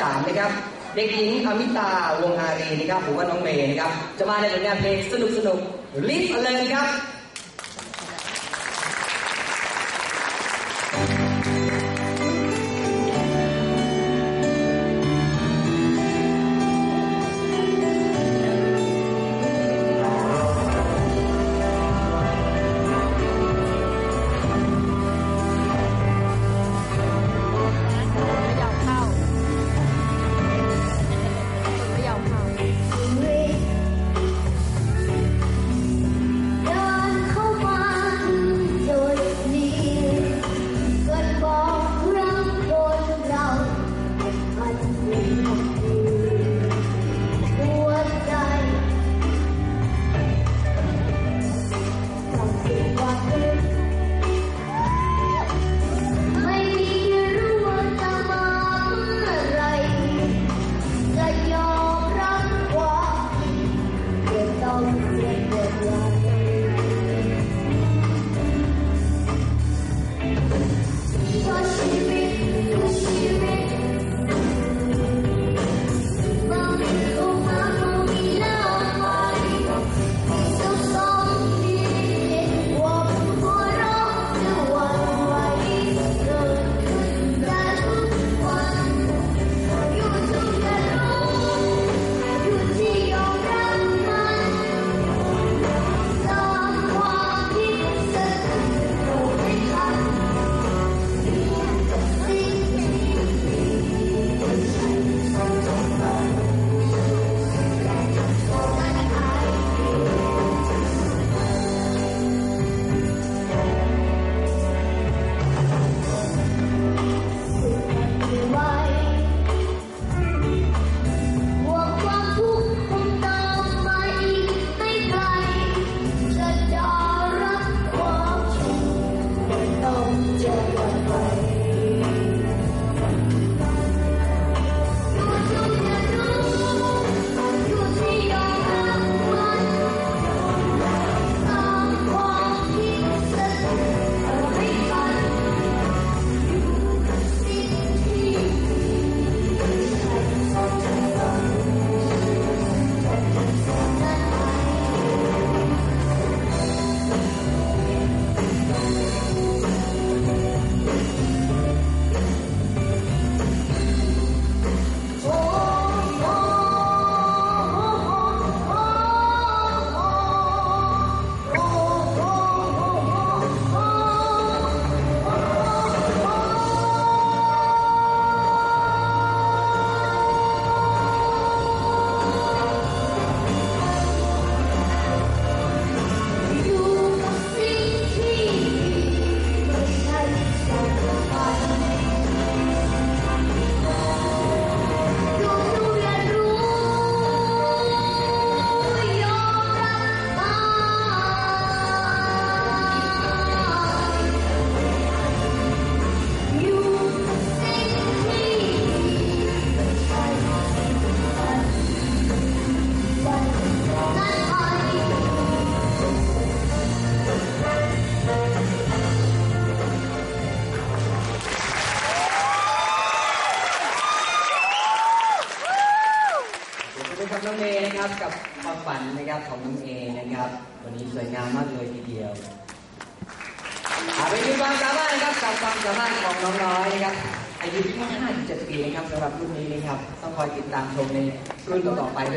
13นะครับ เด็กหญิงอมิตาวงอารีนะครับหรือว่าน้องเมย์นะครับ จะมาในผลงานเพลงสนุกสนุกลิฟเลยครับ ครับน้องเมย์นะครับกับความฝันนะครับของน้องเอนะครับ วันนี้สวยงามมากเลยทีเดียวเอาไปดูความสามารถนะครับกับความสามารถของน้องน้อยนะครับอายุแค่5-7ปีนะครับสำหรับรุ่นนี้นะครับต้องคอยติดตามชมในรุ่นต่อๆไป